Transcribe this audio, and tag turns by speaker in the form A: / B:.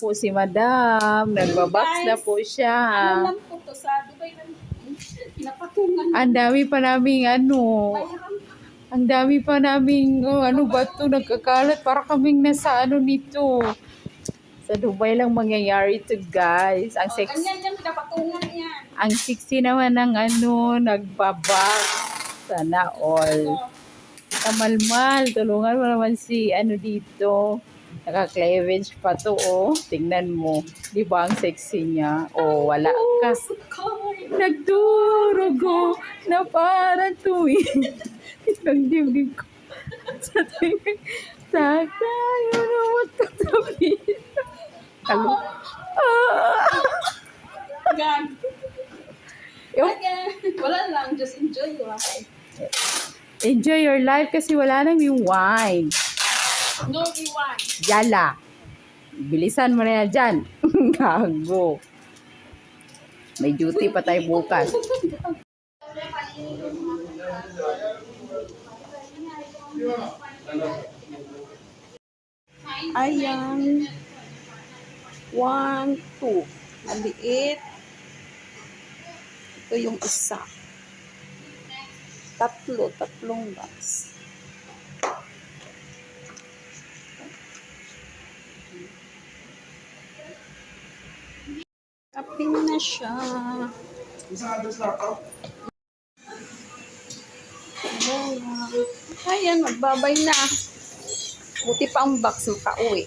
A: po si Madam. Nagbabox na po siya.
B: Ano lang po to sa Dubai lang. Pinapatungan.
A: Ang dami pa naming ano. Ang dami pa naming oh, ano ba to nagkakalat para kaming nasa ano nito. Sa Dubai lang mangyayari to guys. Ang
B: Oh,
A: sex
B: ganyan yan, pinapatungan yan.
A: ang sexy naman ng ano nagbabox. Sana all.
B: Oh,
A: Kamalmal, tulungan mo naman si ano dito. Naka-cleavage pa to, oh. Tingnan mo. Di ba ang sexy niya? Oh, wala ka. Nagdurugo na parang tuwing. Ang dibdib ko. Sa tuwing. Sa tayo na. Ano? Ah!
B: Gag. Wala lang, just enjoy your life.
A: Enjoy your life kasi wala nang yung wine.
B: No rewind.
A: Yala. Bilisan mo na yan dyan. Gago. May duty pa tayo bukas.
B: Ayan. One, two. Maliit. Ito yung isa. Tatlo, tatlong box. Kapin na siya. Ayan, magbabay na. Buti pa ang box makauwi.